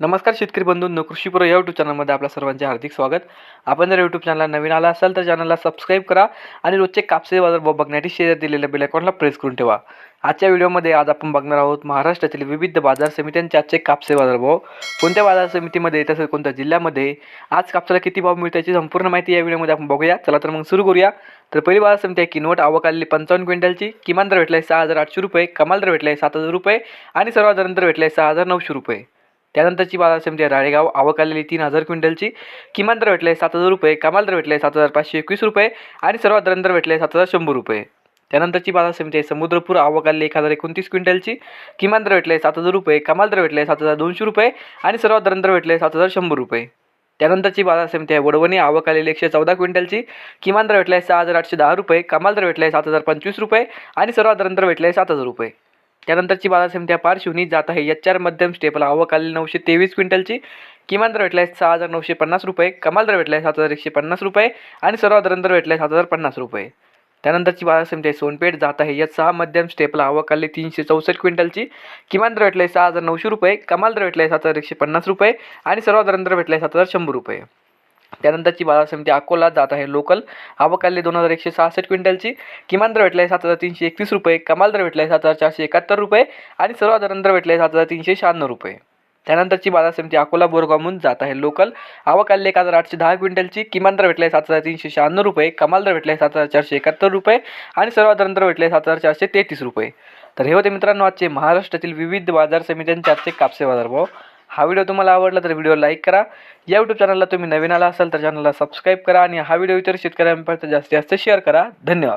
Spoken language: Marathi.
नमस्कार शेतकरी बंधूंनो कृषीपुर या यूट्यूब चॅनलमध्ये आपल्या सर्वांचे हार्दिक स्वागत. आपण जर यूट्यूब चॅनलला नवीन आला असाल तर चॅनलला सबस्क्राईब करा आणि रोजचे कापसे बाजार व बघण्यासाठी शेअर दिलेल्या बेल प्रेस करून ठेवा. आजच्या व्हिडिओमध्ये आज आपण बघणार आहोत महाराष्ट्रातील विविध बाजार समित्यांचे आजचे कापसे बाजार भाव. कोणत्या बाजार समितीमध्ये तसेच कोणत्या जिल्ह्यामध्ये? आज कापसाला किती भाव मिळतो याची संपूर्ण माहिती या व्हिडिओमध्ये आपण बघूया. चला तर मग सुरू करूया. तर पहिली बाजार समिती आहे किनवट आवक आलेली पंचावन्न क्विंटलची. किमान दर भेटला आहे सहा हजार आठशे रुपये कमाल दर भेटला आहे सात हजार रुपये आणि सर्वात दर भेटला आहे सहा हजार नऊशे रुपये. त्यानंतरची बाजार समिती आहे राळेगाव. आवक आलेली तीन हजार क्विंटलची. किमान दर भेटले सात हजार रुपये. कमाल दर भेटले सात हजार पाचशे एकवीस रुपये. आणि सर्वात दर भेटले सात हजार शंभर रुपये. त्यानंतरची बाजार समिती आहे समुद्रपूर. आवक आलेली एक हजार एकोणतीस क्विंटलची. किमान दर भेटले सात हजार रुपये. कमाल दर भेटले सात हजार दोनशे रुपये. आणि सर्वात दर भेटले सात हजार शंभर रुपये. त्यानंतरची बाजार समिती आहे वडवणी. आवक आलेली एकशे चौदा क्विंटलची. किमान दर भेटले सहा हजार आठशे दहा रुपये. कमाल दर भेटले सात हजार पंचवीस रुपये. आणि सर्वात दर भेटले सात हजार रुपये. त्यानंतरची बाजार समिती पार्श्वनी जात आहे. एच आर मध्यम स्टेपला आवक नऊशे तेवीस क्विंटलची. किमान दर भेटला आहे सहा हजार नऊशे पन्नास रुपये. कमाल दर भेटला आहे सात हजार एकशे पन्नास रुपये. आणि सर्वाधारण दर भेटला आहे सात हजार पन्नास रुपये. त्यानंतरची बाजार समिती आहे सोनपेठ. जात आहे यात सहा मध्यम स्टेपला आवक तीनशे चौसष्ट क्विंटलची. किमान दर भेटले सहा हजार नऊशे रुपये. कमाल दर भेटले सात हजार एकशे पन्नास रुपये. आणि सर्वाधारण दर भेटले सात हजार शंभर रुपये. त्यानंतरची बाजार समिती अकोला जात आहे लोकल. आवक आली दोन हजार एकशे सहासष्ट क्विंटलची. किमान दर भेटला आहे सात हजार तीनशे एकतीस रुपये. कमाल दर भेटला आहे सात हजार चारशे एकाहत्तर रुपये. आणि सर्वाधारण दर भेटले आहे सात हजार तीनशे शहाण्णव रुपये. त्यानंतरची बाजार समिती अकोला बोरगावहून जात आहे लोकल. आवक आली एक हजार आठशे दहा क्विंटलची. किमान दर भेटला आहे सात हजार तीनशे शहाण्णव रुपये. कमाल दर भेटला आहे सात हजार चारशे एकाहत्तर रुपये. आणि सर्वाधारण दर भेटले आहे सात हजार चारशे तेहतीस रुपये. तर हे होते मित्रांनो आजचे महाराष्ट्रातील विविध बाजार समित्यांचे आजचे कापसे बाजार भाव. हा व्हिडिओ तुम्हाला आवडला तर व्हिडिओ लाईक करा. या यूट्यूब चॅनलला तुम्ही नवीन आला असाल तर चॅनलला सबस्क्राईब करा आणि हा व्हिडिओ इतर शेतकऱ्यांपर्यंत जास्तीत जास्त शेअर करा. धन्यवाद.